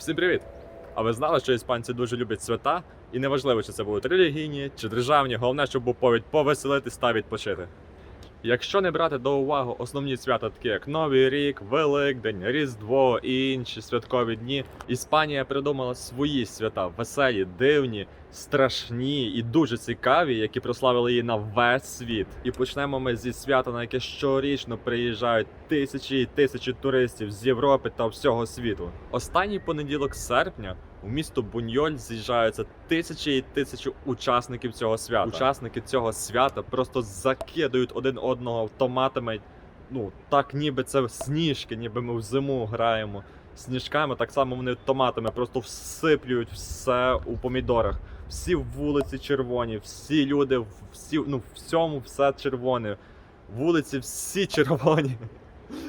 Всім привіт! А ви знали, що іспанці дуже люблять свята? І неважливо, чи це будуть релігійні чи державні, головне, щоб був повід повеселитись та відпочити. Якщо не брати до уваги основні свята, такі як Новий рік, Великдень, Різдво і інші святкові дні, Іспанія придумала свої свята веселі, дивні, страшні і дуже цікаві, які прославили її на весь світ. І почнемо ми зі свята, на яке щорічно приїжджають тисячі і тисячі туристів з Європи та всього світу. Останній понеділок серпня у місто Буньоль з'їжджаються тисячі і тисячі учасників цього свята. Учасники цього свята просто закидують один одного автоматами. Ну так, ніби це сніжки, ніби ми в зиму граємо сніжками. Так само вони томатами просто всиплюють все у помідорах. Всі вулиці червоні, всі люди, всі ну всьому все червоне. Вулиці всі червоні.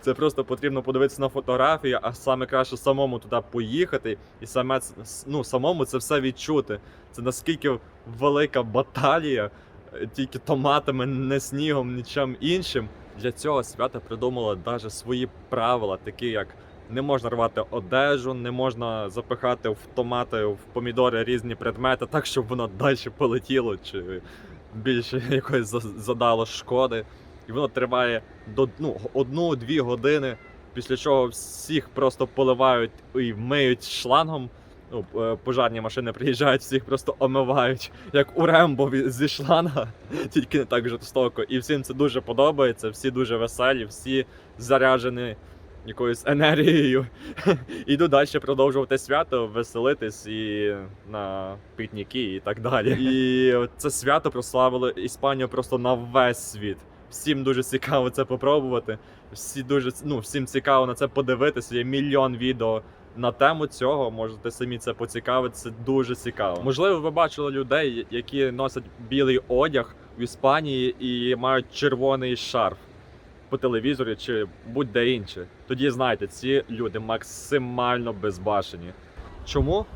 Це просто потрібно подивитися на фотографії, а саме краще самому туди поїхати і саме ну, самому це все відчути. Це наскільки велика баталія, е, тільки томатами, не снігом, нічим іншим. Для цього свята придумали навіть свої правила, такі як не можна рвати одежу, не можна запихати в томати, в помідори різні предмети, так щоб воно далі полетіло, чи більше якось за- задало шкоди. І воно триває до ну, одну-дві години, після чого всіх просто поливають і миють шлангом. Ну, е, пожарні машини приїжджають, всіх просто омивають, як у Рембо зі шланга, тільки не так жорстоко. І всім це дуже подобається, всі дуже веселі, всі заряджені якоюсь енергією. Іду далі продовжувати свято, веселитись і на пікніки і так далі. І це свято прославило Іспанію просто на весь світ. Всім дуже цікаво це попробувати. Всі дуже ну, всім цікаво на це подивитися. Є мільйон відео на тему цього. Можете самі це поцікавитися. Дуже цікаво. Можливо, ви бачили людей, які носять білий одяг в Іспанії і мають червоний шарф по телевізорі чи будь-де інше. Тоді знайте, ці люди максимально безбашені. Чому?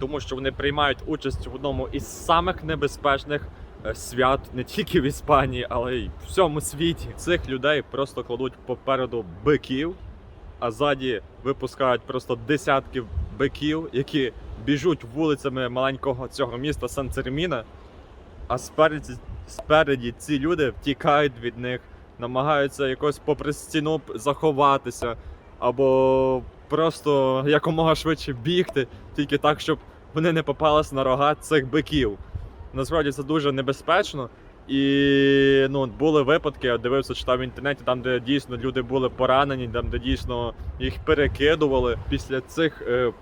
Тому що вони приймають участь в одному із самих небезпечних свят не тільки в Іспанії, але й в всьому світі. Цих людей просто кладуть попереду биків, а ззаді випускають просто десятки биків, які біжуть вулицями маленького цього міста Сан-Церміна, а спереді, спереді ці люди втікають від них, намагаються якось попри стіну заховатися, або просто якомога швидше бігти, тільки так, щоб вони не попались на рога цих биків. Насправді це дуже небезпечно. І ну, були випадки, я дивився, читав в інтернеті, там, де дійсно люди були поранені, там, де дійсно їх перекидували після цих е,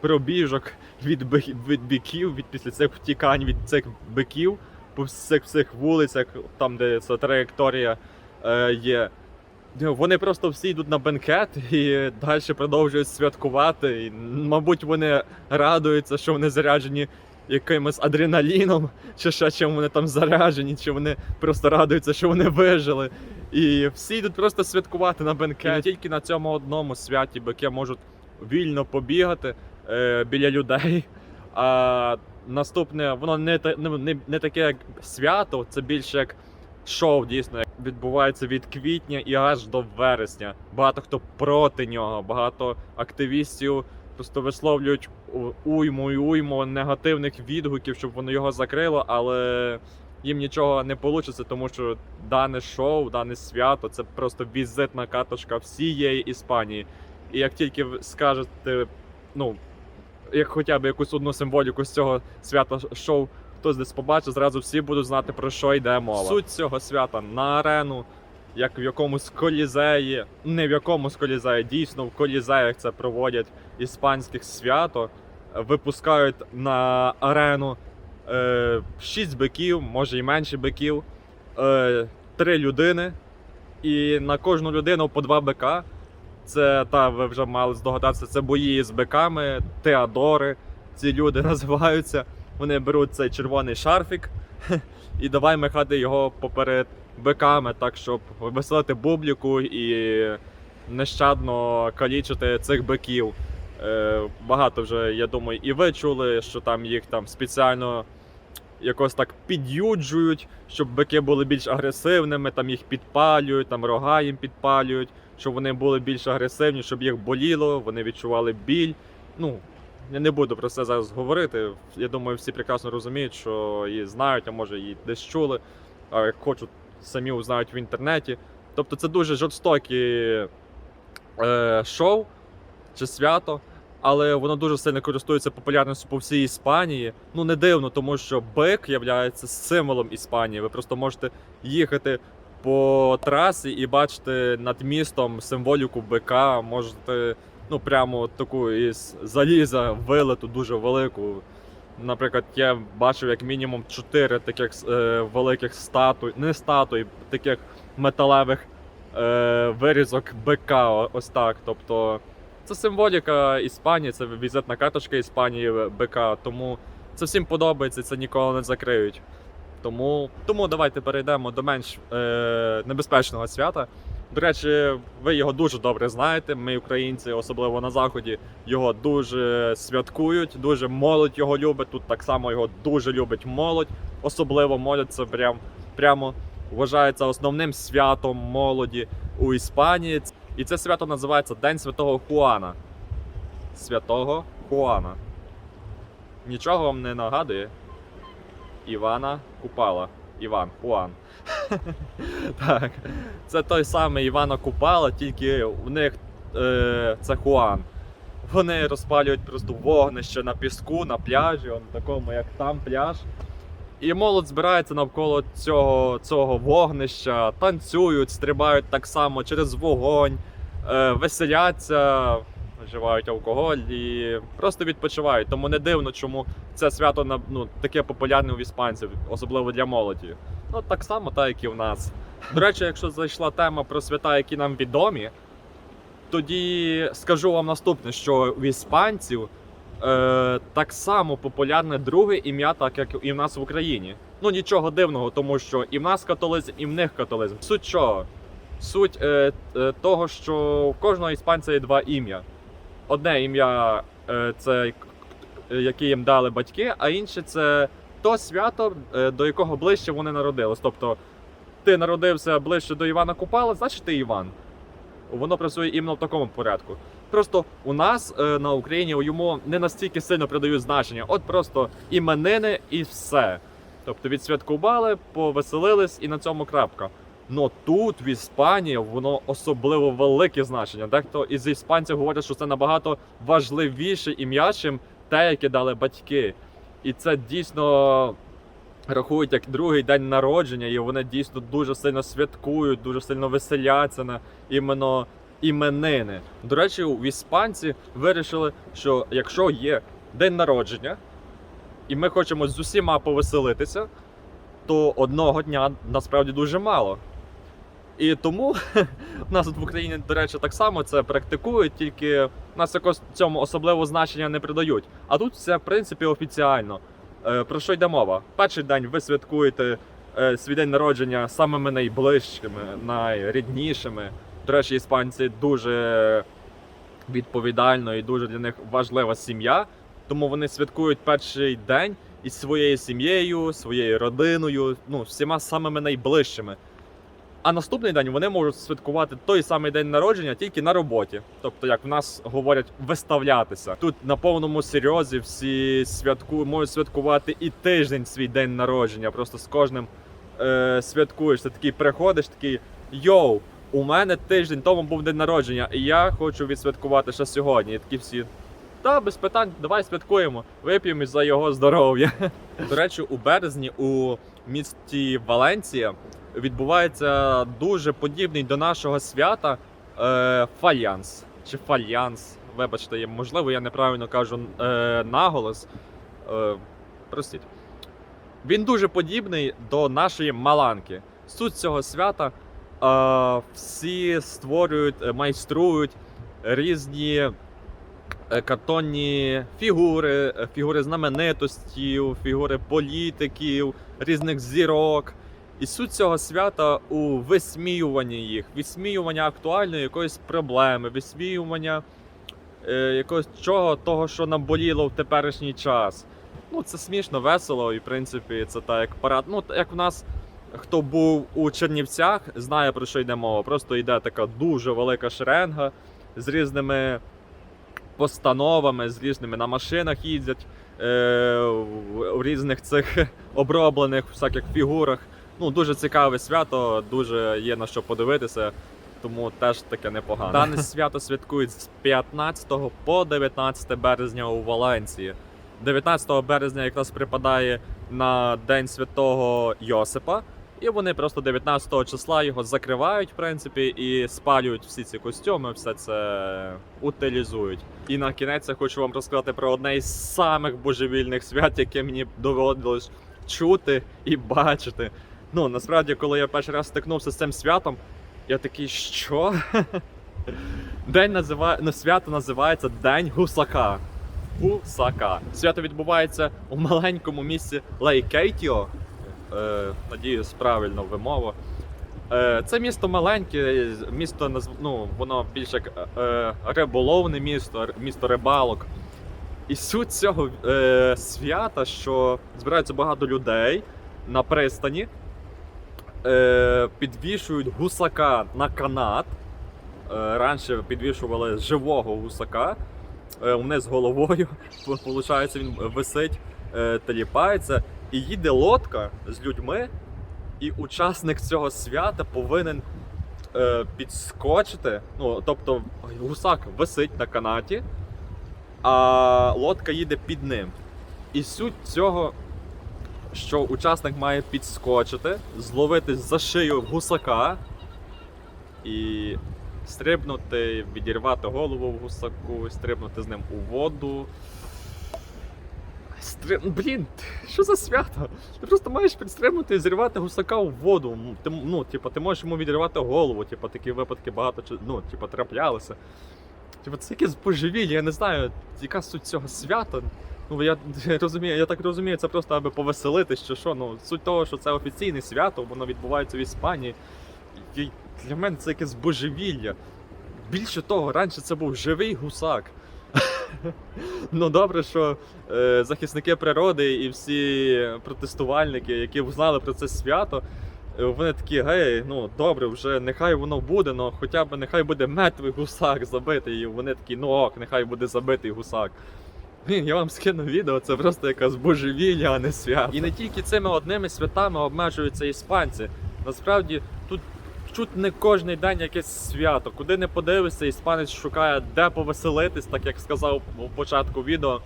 пробіжок від, від биків, від після цих втікань від цих биків по всіх всіх вулицях, там, де ця траєкторія е, є. Ну, Вони просто всі йдуть на бенкет і далі продовжують святкувати. І, мабуть, вони радуються, що вони заряджені якимось адреналіном, чи ще чим вони там заряджені, чи вони просто радуються, що вони вижили. І всі йдуть просто святкувати на бенкет. І не тільки на цьому одному святі бики можуть вільно побігати е, біля людей. А наступне, воно не, не, не, не таке як свято, це більше як шоу дійсно як відбувається від квітня і аж до вересня. Багато хто проти нього, багато активістів просто висловлюють уйму і уйму негативних відгуків, щоб воно його закрило, але їм нічого не вийде, тому що дане шоу, дане свято це просто візитна катушка всієї Іспанії. І як тільки скажете, ну як хоча б якусь одну символіку з цього свята шоу хтось десь побачить, зразу всі будуть знати про що йде мова. Суть цього свята на арену, як в якомусь колізеї, не в якомусь колізеї, дійсно в колізеях це проводять іспанських свято, випускають на арену е, 6 биків, може і менше биків, е, 3 людини, і на кожну людину по 2 бика. Це та ви вже мали здогадатися, це бої з биками, теадори. Ці люди називаються. Вони беруть цей червоний шарфік і давай махати його поперед биками, так щоб веселити бубліку і нещадно калічити цих биків. Е, багато вже, я думаю, і ви чули, що там їх там спеціально якось так під'юджують, щоб бики були більш агресивними, там їх підпалюють, там рога їм підпалюють, щоб вони були більш агресивні, щоб їх боліло, вони відчували біль. Ну, я не буду про це зараз говорити. Я думаю, всі прекрасно розуміють, що її знають, а може її десь чули, а як хочуть, самі узнають в інтернеті. Тобто це дуже жорстокі е, шоу чи свято, але воно дуже сильно користується популярністю по всій Іспанії. Ну не дивно, тому що бик є символом Іспанії. Ви просто можете їхати по трасі і бачити над містом символіку бика. Можете ну прямо таку із заліза вилиту дуже велику. Наприклад, я бачив як мінімум чотири таких е, великих статуй, не статуй, таких металевих е, вирізок бика. Ось так. Тобто це символіка Іспанії, це візитна карточка Іспанії БК, тому це всім подобається, це ніколи не закриють. Тому, тому давайте перейдемо до менш е, небезпечного свята. До речі, ви його дуже добре знаєте. Ми, українці, особливо на заході, його дуже святкують, дуже молодь його любить. Тут так само його дуже любить молодь. Особливо молодь це прям прямо вважається основним святом молоді у Іспанії. І це свято називається День Святого Хуана. Святого Хуана. Нічого вам не нагадує? Івана Купала. Іван, Хуан. Так. Це той самий Івана Купала, тільки у них е, це Хуан. Вони розпалюють просто вогнище на піску, на пляжі, он такому, як там пляж. І молодь збирається навколо цього, цього вогнища, танцюють, стрибають так само через вогонь, е, веселяться, вживають алкоголь і просто відпочивають. Тому не дивно, чому це свято ну, таке популярне у іспанців, особливо для молоді. Ну так само, так як і в нас. До речі, якщо зайшла тема про свята, які нам відомі, тоді скажу вам наступне, що в іспанців е, так само популярне друге ім'я, так як і в нас в Україні. Ну нічого дивного, тому що і в нас католизм, і в них католизм. Суть чого? Суть е, е, того, що у кожного іспанця є два ім'я. Одне ім'я е, це е, яке їм дали батьки, а інше це то свято, е, до якого ближче вони народились. Тобто ти народився ближче до Івана Купала, значить ти Іван. Воно працює іменно в такому порядку. Просто у нас е, на Україні йому не настільки сильно придають значення. От просто іменини і все. Тобто відсвяткували, повеселились і на цьому крапка. Но тут, в Іспанії, воно особливо велике значення. Дехто із іспанців говорять, що це набагато важливіше ім'я, чим те, яке дали батьки. І це дійсно рахують як другий день народження, і вони дійсно дуже сильно святкують, дуже сильно веселяться на іменно іменини. До речі, в іспанці вирішили, що якщо є день народження, і ми хочемо з усіма повеселитися, то одного дня насправді дуже мало. І тому в нас в Україні, до речі, так само це практикують, тільки нас якось цьому особливо значення не придають. А тут все в принципі офіціально. Е, Про що йде мова? Перший день ви святкуєте е, свій день народження самими найближчими, найріднішими. До речі, іспанці дуже відповідально і дуже для них важлива сім'я. Тому вони святкують перший день із своєю сім'єю, своєю родиною, ну, всіма самими найближчими. А наступний день вони можуть святкувати той самий день народження тільки на роботі. Тобто, як в нас говорять, виставлятися. Тут на повному серйозі всі святку можуть святкувати і тиждень свій день народження. Просто з кожним е, святкуєш. Ти такий приходиш, такий йоу, у мене тиждень тому був день народження, і я хочу відсвяткувати ще сьогодні. І такі всі. Та без питань, давай святкуємо, вип'ємо за його здоров'я. До речі, у березні у місті Валенція відбувається дуже подібний до нашого свята е, фальянс чи фальянс. Вибачте, можливо, я неправильно кажу е, наголос. Е, простіть. Він дуже подібний до нашої маланки. Суть цього свята е, всі створюють, е, майструють різні е, картонні фігури, е, фігури знаменитостів, фігури політиків, різних зірок. І суть цього свята у висміюванні їх, висміювання актуальної якоїсь проблеми, висміювання е, якогось чого, того, що нам боліло в теперішній час. Ну, це смішно, весело, і в принципі, це так як парад. Ну, як в нас хто був у Чернівцях, знає про що йде мова. Просто йде така дуже велика шеренга з різними постановами, з різними на машинах їздять е, в, різних цих оброблених всяких фігурах. Ну, дуже цікаве свято, дуже є на що подивитися, тому теж таке непогано. Дане свято святкують з 15 по 19 березня у Валенції. 19 березня якраз припадає на День Святого Йосипа. І вони просто 19 числа його закривають, в принципі, і спалюють всі ці костюми, все це утилізують. І на кінець я хочу вам розказати про одне із самих божевільних свят, яке мені доводилось чути і бачити. Ну, насправді, коли я перший раз стикнувся з цим святом, я такий, що? День називає... ну, свято називається День Гусака. Гусака. Свято відбувається у маленькому місті Лейкейтіо. Е, надіюсь, правильно вимова. Е, це місто маленьке, місто ну, воно більш як е, риболовне місто, місто рибалок. І суть цього е, свята, що збирається багато людей на пристані, е, підвішують гусака на канат. Е, раніше підвішували живого гусака е, вниз головою. Получається, він висить, е, теліпається, і їде лодка з людьми, і учасник цього свята повинен е, підскочити. Ну, тобто гусак висить на канаті, а лодка їде під ним. І суть цього, що учасник має підскочити, зловити за шию гусака і стрибнути, відірвати голову в гусаку, стрибнути з ним у воду. Стри... Блін, що за свято? Ти просто маєш підстрибнути і зірвати гусака у воду. Ти, ну, типу, ти можеш йому відірвати голову, типу, такі випадки багато ну, типу, траплялися. Типу, це якесь божевілля, я не знаю, яка суть цього свята. Ну, я, розумію, я так розумію, це просто аби повеселитись, чи що. Ну, суть того, що це офіційне свято, воно відбувається в Іспанії. І для мене це якесь божевілля. Більше того, раніше це був живий гусак. Ну добре, що е, захисники природи і всі протестувальники, які знали про це свято, е, вони такі, гей, ну добре, вже нехай воно буде, але хоча б нехай буде мертвий гусак забитий. І вони такі, ну ок, нехай буде забитий гусак. Блін, я вам скину відео, це просто якась божевілля, а не свято. І не тільки цими одними святами обмежуються іспанці. Насправді тут чуть не кожний день якесь свято. Куди не подивишся, іспанець шукає, де повеселитись, так як сказав у початку відео,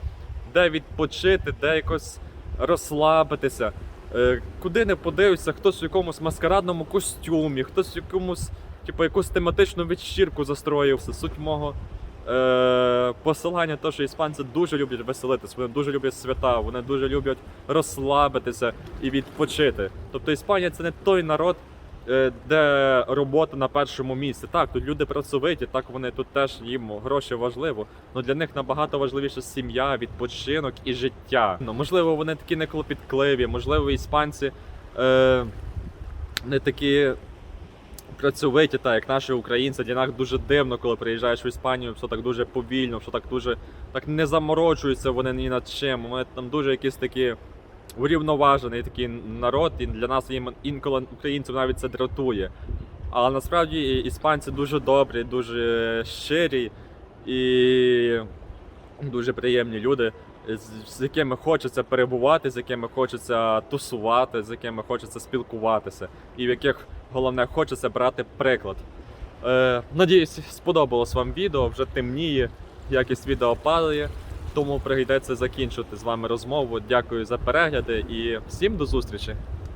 де відпочити, де якось розслабитися. Е, Куди не подивишся, хтось в якомусь маскарадному костюмі, хтось в якомусь, типу, якусь тематичну вечірку застроївся. Суть мого посилання, то, що іспанці дуже люблять веселитися, вони дуже люблять свята, вони дуже люблять розслабитися і відпочити. Тобто Іспанія це не той народ, е, де робота на першому місці. Так, тут люди працьовиті, так вони тут теж їм гроші важливо. але для них набагато важливіше сім'я, відпочинок і життя. Ну, можливо, вони такі не клопіткливі, можливо, іспанці е, не такі працьовиті, так як наші українці. Для нас дуже дивно, коли приїжджаєш в Іспанію, все так дуже повільно, все так дуже так не заморочуються вони ні над чим. Вони там дуже якісь такі урівноважений такий народ, і для нас їм інколи українців навіть це дратує. Але насправді іспанці дуже добрі, дуже щирі і дуже приємні люди, з, якими хочеться перебувати, з якими хочеться тусувати, з якими хочеться спілкуватися, і в яких головне хочеться брати приклад. Е, надіюсь, сподобалось вам відео, вже темніє, якість відео падає. Тому прийдеться закінчити з вами розмову. Дякую за перегляди і всім до зустрічі!